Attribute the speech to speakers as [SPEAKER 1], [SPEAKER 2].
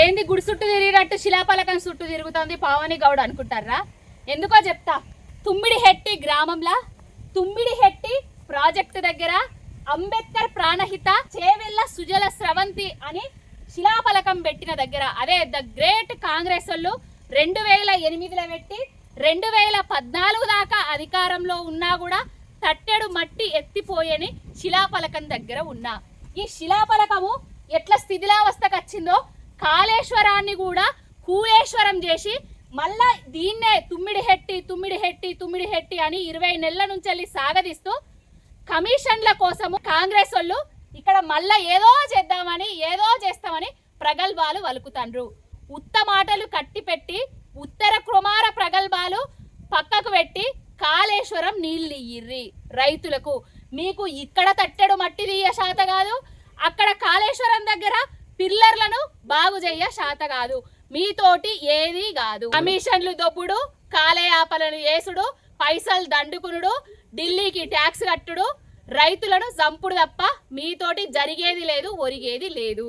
[SPEAKER 1] ఏంది గుడి చుట్టూ తిరిగినట్టు శిలాపలకం చుట్టూ తిరుగుతుంది పావని గౌడ్ అనుకుంటారా? ఎందుకో చెప్తా. తుమ్మిడిహెట్టి గ్రామంలో తుమ్మిడిహెట్టి ప్రాజెక్టు దగ్గర అంబేద్కర్ ప్రాణహిత చేవెళ్ళ సుజల స్రవంతి అని శిలాఫలకం పెట్టిన దగ్గర అదే ద గ్రేట్ కాంగ్రెస్ వాళ్ళు రెండు వేల ఎనిమిదిలో పెట్టి రెండు వేల పద్నాలుగు దాకా అధికారంలో ఉన్నా కూడా తట్టెడు మట్టి ఎత్తిపోయని శిలాఫలకం దగ్గర ఉన్నా. ఈ శిలాఫలకము ఎట్లా స్థితిలావస్థకు వచ్చిందో కాళేశ్వరాన్ని కూడా కూలేశ్వరం చేసి మళ్ళా దీన్నే తుమ్మిడి హెట్టి తుమ్మిడి హెట్టి తుమ్మిడి హెట్టి అని ఇరవై నెలల నుంచి వెళ్ళి సాగదీస్తూ కమిషన్ల కోసము కాంగ్రెస్ వాళ్ళు ఇక్కడ మళ్ళా ఏదో చేద్దామని ఏదో చేస్తామని ప్రగల్భాలు వలుకుతండ్రు. ఉత్తమాటలు కట్టిపెట్టి ఉత్తర కుమార ప్రగల్భాలు పక్కకు పెట్టి కాళేశ్వరం నీళ్ళు ఇయ్యిర్రి రైతులకు. మీకు ఇక్కడ తట్టెడు మట్టి తీయ శాత కాదు అక్కడ కాళేశ్వరం దగ్గర పిల్లర్లను బాగు చెయ్య శాత కాదు. మీతోటి ఏది కాదు. కమిషన్లు దొబ్బుడు కాలయాపలను ఏసుడు పైసలు దండుకునుడు ఢిల్లీకి ట్యాక్స్ కట్టుడు రైతులను చంపుడు తప్ప మీతోటి జరిగేది లేదు ఒరిగేది లేదు.